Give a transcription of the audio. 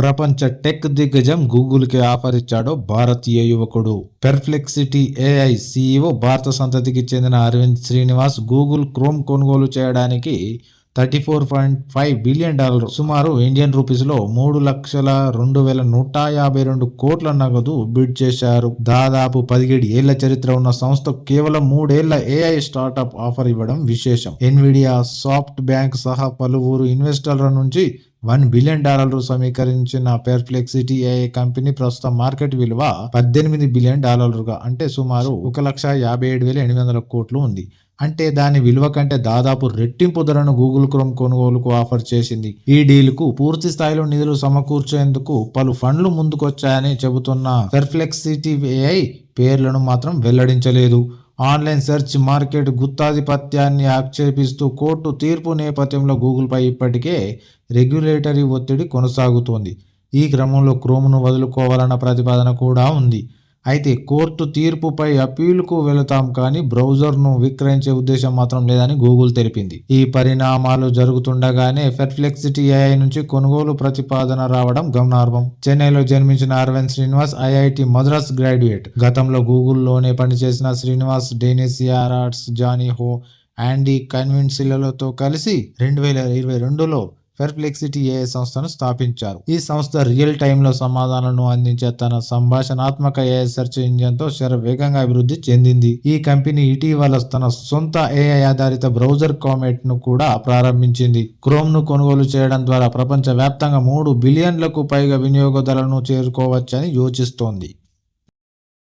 ప్రపంచ టెక్ దిగ్గజం గూగుల్కి ఆఫర్ ఇచ్చాడు భారతీయ యువకుడు. పెర్ఫ్లెక్సిటీ ఏఐ సీఈఓ భారత సంతతికి చెందిన అరవింద్ శ్రీనివాస్ గూగుల్ క్రోమ్ కొనుగోలు చేయడానికి thirty four point five billion dollar సుమారు ఇండియన్ రూపీస్లో మూడు లక్షల రెండు వేల నూట యాభై రెండు కోట్ల నగదు బిడ్ చేశారు. దాదాపు పదిహేడు ఏళ్ళ చరిత్ర ఉన్న సంస్థ కేవలం మూడేళ్ళ ఏఐ స్టార్టప్ ఆఫర్ ఇవ్వడం విశేషం. ఎన్విడియా సాఫ్ట్ బ్యాంక్ సహా పలువురు ఇన్వెస్టర్ల నుంచి వన్ బిలియన్ డాలర్లు సమీకరించిన పెర్ప్లెక్సిటీ ఏఐ కంపెనీ ప్రస్తుతం మార్కెట్ విలువ పద్దెనిమిది బిలియన్ డాలర్లుగా అంటే సుమారు ఒక లక్ష యాభై ఏడు వేల ఎనిమిది వందల కోట్లు ఉంది. అంటే దాని విలువ కంటే దాదాపు రెట్టింపు ధరను గూగుల్ క్రోమ్ కొనుగోలుకు ఆఫర్ చేసింది. ఈ డీల్కు పూర్తి స్థాయిలో నిధులు సమకూర్చేందుకు పలు ఫండ్లు ముందుకొచ్చాయని చెబుతున్న పెర్ఫ్లెక్సిటీ ఏఐ పేర్లను మాత్రం వెల్లడించలేదు. ఆన్లైన్ సెర్చ్ మార్కెట్ గుత్తాధిపత్యాన్ని ఆక్షేపిస్తూ కోర్టు తీర్పు నేపథ్యంలో గూగుల్పై ఇప్పటికే రెగ్యులేటరీ ఒత్తిడి కొనసాగుతోంది. ఈ క్రమంలో క్రోమ్ను వదులుకోవాలన్న ప్రతిపాదన కూడా ఉంది. అయితే కోర్టు తీర్పుపై అప్పీలుకు వెళతాం కానీ బ్రౌజర్ను విక్రయించే ఉద్దేశం మాత్రం లేదని గూగుల్ తెలిపింది. ఈ పరిణామాలు జరుగుతుండగానే ఫెర్ఫ్లెక్సిటీ ఏఐ నుంచి కొనుగోలు ప్రతిపాదన రావడం గమనార్హం. చెన్నైలో జన్మించిన అరవింద్ శ్రీనివాస్ ఐఐటి మద్రాస్ గ్రాడ్యుయేట్. గతంలో గూగుల్లోనే పనిచేసిన శ్రీనివాస్ డేనిస్ ఆర్ట్స్ జానీ హో యాండీ కన్విన్సిలతో కలిసి రెండు వేల ఇరవై రెండులో పెర్ప్లెక్సిటీ ఏఐ సంస్థను స్థాపించారు. ఈ సంస్థ రియల్ టైంలో సమాధానాలను అందించే తన సంభాషణాత్మక ఏఐ సెర్చ్ ఇంజన్తో శర వేగంగా అభివృద్ధి చెందింది. ఈ కంపెనీ ఇటీవల తన సొంత ఏఐ ఆధారిత బ్రౌజర్ కామెట్ను కూడా ప్రారంభించింది. క్రోమ్ను కొనుగోలు చేయడం ద్వారా ప్రపంచ వ్యాప్తంగా మూడు బిలియన్లకు పైగా వినియోగదారులను చేరుకోవచ్చని యోచిస్తోంది.